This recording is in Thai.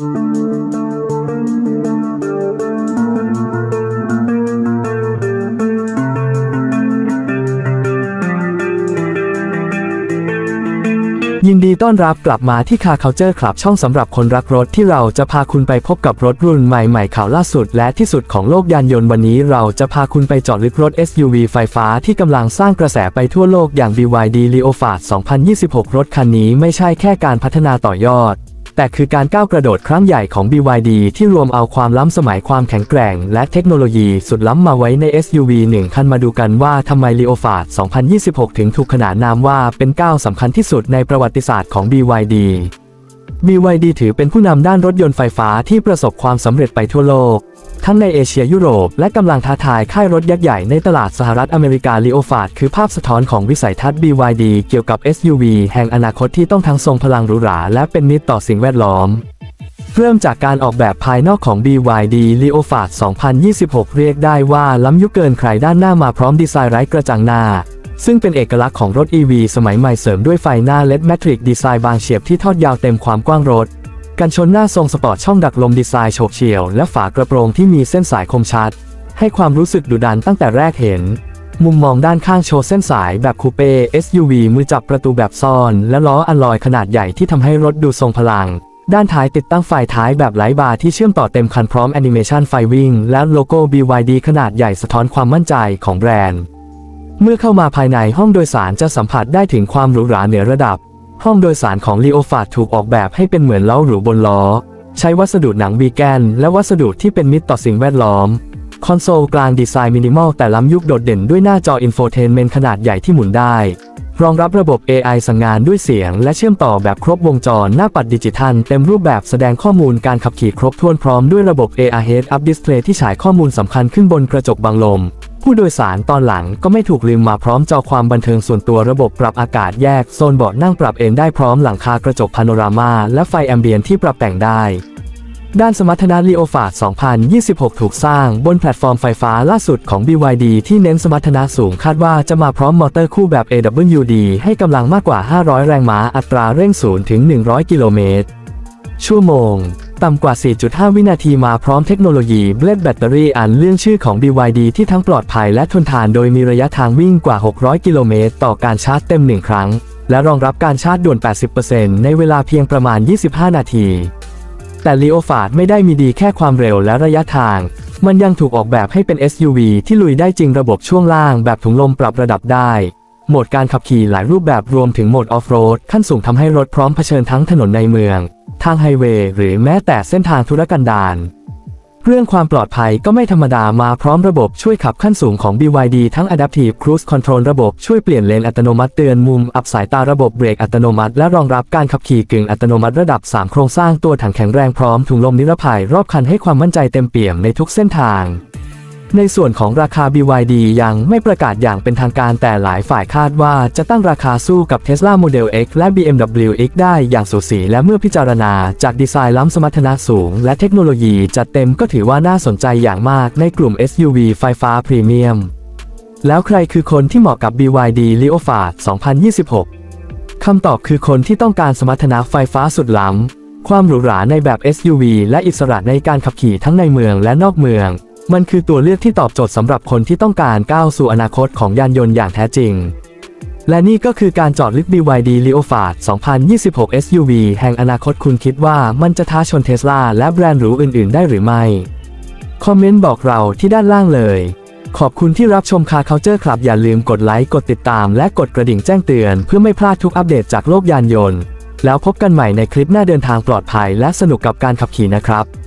ยินดีต้อนรับกลับมาที่คาเคาเจอร์ครับช่องสำหรับคนรักรถที่เราจะพาคุณไปพบกับรถรุ่นใหม่ๆข่าวล่าสุดและที่สุดของโลกยานยนต์วันนี้เราจะพาคุณไปเจาะลึกรถ SUV ไฟฟ้าที่กำลังสร้างกระแสไปทั่วโลกอย่าง BYD Leopard 2026 รถคันนี้ไม่ใช่แค่การพัฒนาต่อยอด แต่คือการก้าวกระโดดครั้งใหญ่ของ BYD ที่รวมเอาความล้ำสมัยความแข็งแกร่ง และเทคโนโลยีสุดล้ำมาไว้ใน SUV 1 คันมาดูกันว่าทำไม Leopard 2026 ถึงถูกขนานนามว่าเป็นก้าวสำคัญที่สุดในประวัติศาสตร์ของ BYD BYD ถือเป็นผู้นำด้านรถยนต์ไฟฟ้าที่ประสบความสำเร็จไปทั่วโลก ทั้งในเอเชียยุโรป และกำลังท้าทายค่ายรถยักษ์ใหญ่ในตลาดสหรัฐอเมริกา Leopard คือภาพสะท้อนของวิสัยทัศน์ BYD เกี่ยวกับ SUV แห่งอนาคตที่ต้องทั้งทรงพลังหรูหราและเป็นมิตรต่อสิ่งแวดล้อมเริ่มจากการออกแบบภายนอกของ BYD Leopard 2026 เรียกได้ว่าล้ำยุคเกินใครด้านหน้ามาพร้อมดีไซน์ไร้กระจังหน้า ซึ่งเป็นเอกลักษณ์ของรถ EV สมัยใหม่เสริมด้วยไฟหน้า LED Matrix ดีไซน์บางเฉียบที่ทอดยาวเต็มความกว้างรถ กันชนหน้าทรงสปอร์ตช่องดักลมดีไซน์โฉบเฉี่ยว และฝากระโปรงที่มีเส้นสายคมชัด ให้ความรู้สึกดุดันตั้งแต่แรกเห็น มุมมองด้านข้างโชว์เส้นสายแบบคูเป้ SUV มือจับประตูแบบซ่อน และล้ออัลลอยขนาดใหญ่ที่ทำให้รถดูทรงพลัง ด้านท้ายติดตั้งไฟท้ายแบบไร้บาร์ที่เชื่อมต่อเต็มคันพร้อมแอนิเมชันไฟวิ่ง และโลโก้ BYD ขนาดใหญ่สะท้อนความมั่นใจของแบรนด์ เมื่อเข้ามาภายในห้องโดยสารจะสัมผัสได้ถึงความหรูหราเหนือระดับ ห้องโดยสารของ Leopard ถูกออกแบบให้เป็นเหมือนเล้าหรูบนล้อ ใช้วัสดุหนังวีแกน และวัสดุที่เป็นมิตรต่อสิ่งแวดล้อม คอนโซลกลางดีไซน์มินิมอลแต่ล้ำยุคโดดเด่นด้วยหน้าจออินโฟเทนเมนต์ขนาดใหญ่ที่หมุนได้ รองรับระบบ AI สั่งงานด้วยเสียง และเชื่อมต่อแบบครบวงจรหน้าปัดดิจิทัล เต็มรูปแบบแสดงข้อมูลการขับขี่ครบถ้วนพร้อมด้วยระบบ AR Head Up Display ที่ฉายข้อมูลสำคัญขึ้นบนกระจกบังลม ผู้โดยสารตอนหลังก็ไม่ถูกลืมมาพร้อมจอความบันเทิงส่วนตัวระบบปรับอากาศแยกโซนเบาะนั่งปรับเอนได้พร้อมหลังคากระจกพาโนรามาและไฟแอมเบียนที่ปรับแต่งได้ ด้านสมรรถนะ Leopard 2026 ถูกสร้างบนแพลตฟอร์มไฟฟ้าล่าสุดของ BYD ที่เน้นสมรรถนะสูงคาดว่าจะมาพร้อมมอเตอร์คู่แบบ AWD ให้กำลังมากกว่า 500 แรงม้าอัตราเร่ง 0 ถึง 100 กิโลเมตรชั่วโมง ต่ำกว่า 4.5 วินาทีมาพร้อมเทคโนโลยีเบลดแบตเตอรี่อันเรื่องชื่อของ BYD ที่ทั้งปลอดภัยและทนทานโดยมีระยะทางวิ่งกว่า 600 กิโลเมตรต่อการชาร์จเต็ม 1 ครั้ง และรองรับการชาร์จด่วน 80%ในเวลาเพียงประมาณ 25 นาที แต่ Leopard ไม่ได้มีดีแค่ความเร็วและระยะทาง มันยังถูกออกแบบให้เป็น SUV ที่ลุยได้จริงระบบช่วงล่างแบบถุงลมปรับระดับได้โหมดการขับขี่หลายรูปแบบรวมถึงโหมดออฟโรดขั้นสูงทำให้รถพร้อมเผชิญทั้งถนนในเมืองางไฮเวย์หรือแม้แต่เส้นทางธุรกันดารเรื่องความปลอดภัยก็ไม่ธรรมดามาพร้อมระบบช่วยขับขั้นสูงของ BYD ทั้ง Adaptive Cruise Control ระบบช่วยเปลี่ยนเลนอัตโนมัติเตือนมุม อับสายตาระบบเบรกอัตโนมัติและรองรับการขับขี่กึ่งอัตโนมัติระดับ 3 โครงสร้างตัวถังแข็งแรงพร้อมถุงลมนิรภัยรอบคันให้ความมั่นใจเต็มเปี่ยมในทุกเส้นทาง ในส่วนของราคา BYD ยังไม่ประกาศอย่างเป็นทางการแต่หลายฝ่ายคาดว่าจะตั้งราคาสู้กับ Tesla Model X และ BMW X ได้อย่างสูสีและเมื่อพิจารณาจากดีไซน์ล้ำสมรรถนะสูง และเทคโนโลยีจัดเต็มก็ถือว่าน่าสนใจอย่างมากในกลุ่ม SUV ไฟฟ้าพรีเมียม แล้วใครคือคนที่เหมาะกับ BYD Leopard 2026 คำตอบคือคนที่ต้องการสมรรถนะไฟฟ้าสุดล้ำ ความหรูหราในแบบ SUV และอิสระในการขับขี่ทั้งในเมืองและนอกเมือง มันคือตัวเลือกที่ตอบโจทย์สำหรับคนที่ต้องการก้าวสู่อนาคตของยานยนต์อย่างแท้จริง และนี่ก็คือการจอดลึก BYD Leopard 2026 SUV แห่งอนาคตคุณคิดว่ามันจะท้าชนเทสลาและแบรนด์หรูอื่น ๆ ได้หรือไม่ คอมเมนต์บอกเราที่ด้านล่างเลย ขอบคุณที่รับชมคาเคาเจอร์ครับอย่าลืมกดไลค์กดติดตามและกดกระดิ่งแจ้งเตือนเพื่อไม่พลาดทุกอัปเดตจากโลกยานยนต์ แล้วพบกันใหม่ในคลิปหน้าเดินทางปลอดภัย และสนุกกับการขับขี่นะครับ